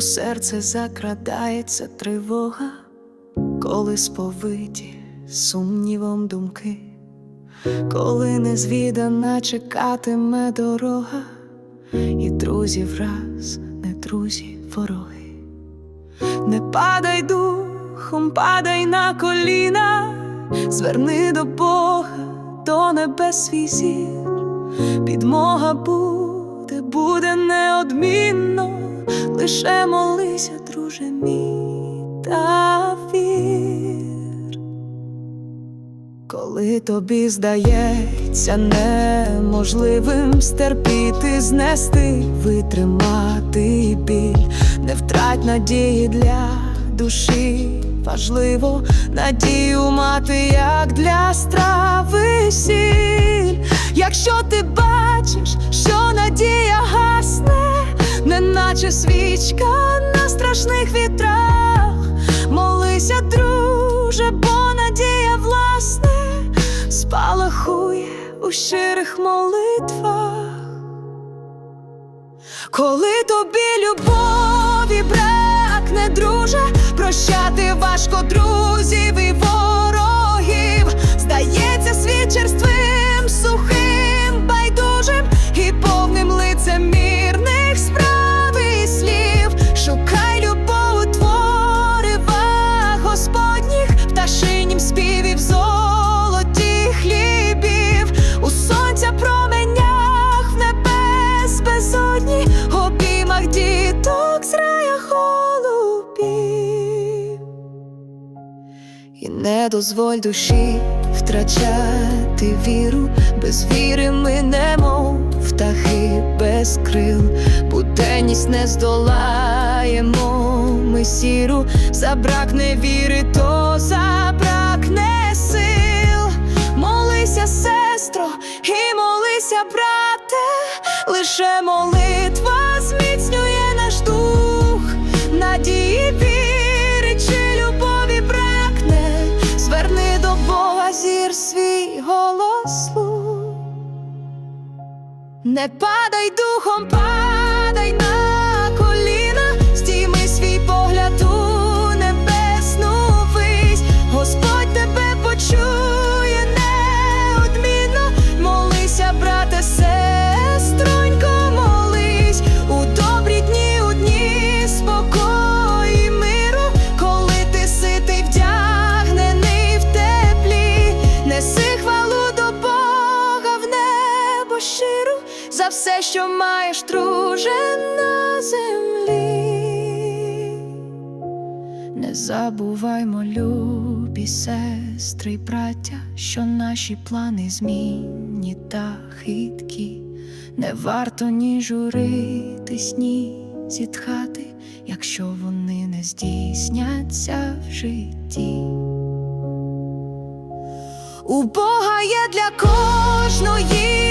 у серце закрадається тривога, коли сповиті сумнівом думки, коли незвідана чекатиме дорога, і друзі враз, не друзі, вороги. Не падай духом, падай на коліна, зверни до Бога, до небес свій зір, підмога буде, буде неодмінно, лише молися, друже мій, та вір. Коли тобі здається неможливим стерпіти, знести, витримати біль, не втрать надії для душі. Важливо надію мати, як для страви свічка на страшних вітрах, молися, друже, бо надія власне спалахує у щирих молитвах. Коли тобі любові бракне, друже, прощати важко друзів дозволь душі втрачати віру, без віри ми немов птахи без крил, буденність не здолаємо ми сіру, забракне віри, то забракне сил. Молися, сестро, і молися, брате, лише молитва Не падай духом, падай на за все, що маєш, друже, на землі. Не забуваймо, любі сестри й браття, що наші плани змінні та хиткі. Не варто ні журитись, ні зітхати, якщо вони не здійсняться в житті. У Бога є для кожної